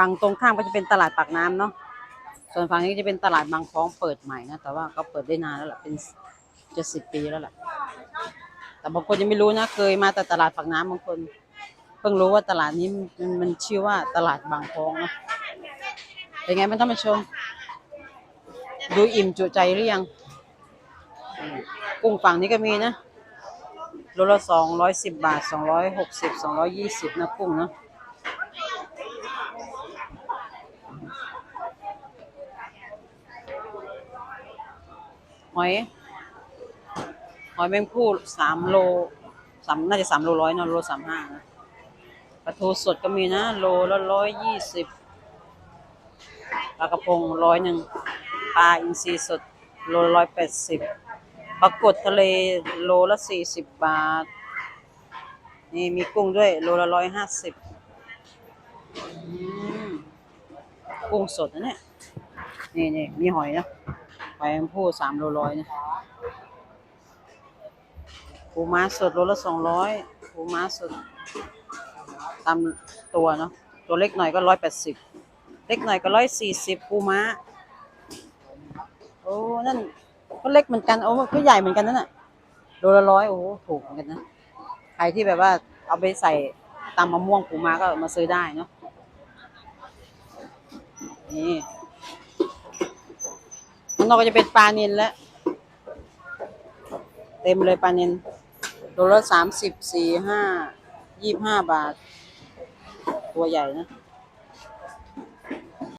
ฝั่งตรงข้ามก็จะเป็นตลาดปากน้ำเนาะส่วนฝั่งนี้จะเป็นตลาดบางคล้องเปิดใหม่นะแต่ว่าก็เปิดได้นานแล้วล่ะเป็นจะสิบปีแล้วล่ะแต่บางคนยังไม่รู้นะเคยมาแต่ตลาดปากน้ำบางคนเพิ่งรู้ว่าตลาดนี้มันมันชื่อว่าตลาดบางคล้องนะเป็นไงบ้างท่านผู้ชม ดูอิ่มจุใจหรือยัง กุ้งฝั่งนี้ก็มีนะโลละสองร้อยสิบบาทสองร้อยหกสิบสองร้อยยี่สิบนะกุ้งนะ หอย หอยแมงผู้สามโลสามน่าจะสามโลร้อยเนอะโลสามห้านะปลาทูสดก็มีนะ โลละร้อยยี่สิบปลากระพงร้อยหนึ่งปลาอินทรีสดโลร้อยแปดสิบปลากดทะเลโลละสี่สิบบาท นี่มีกุ้งด้วยโลละร้อยห้าสิบกุ้งสดนะเนี่ย นี่นี่มีหอยนะ หอยแมงผู้สามโลร้อยนะปูม้าสดโลละสองร้อยปูม้าสดตามตัวเนาะตัวเล็กหน่อยก็ร้อยแปดสิบเล็กหน่อยก็ร้อยสี่สิบปูม้าโอ้นั่นก็เล็กเหมือนกันโอ้ก็ใหญ่เหมือนกันนั่นน่ะโลละร้อยโอ้ถูกเหมือนกันนะใครที่แบบว่าเอาไปใส่ตำมมะม่วงปูม้าก็มาซื้อได้เนาะนี่ นอกก็จะเป็นปลานิลแล้ว เต็มเลยปลานินตัวละสามสิบสี่ห้ายี่ห้าบาท ตัวใหญ่นะ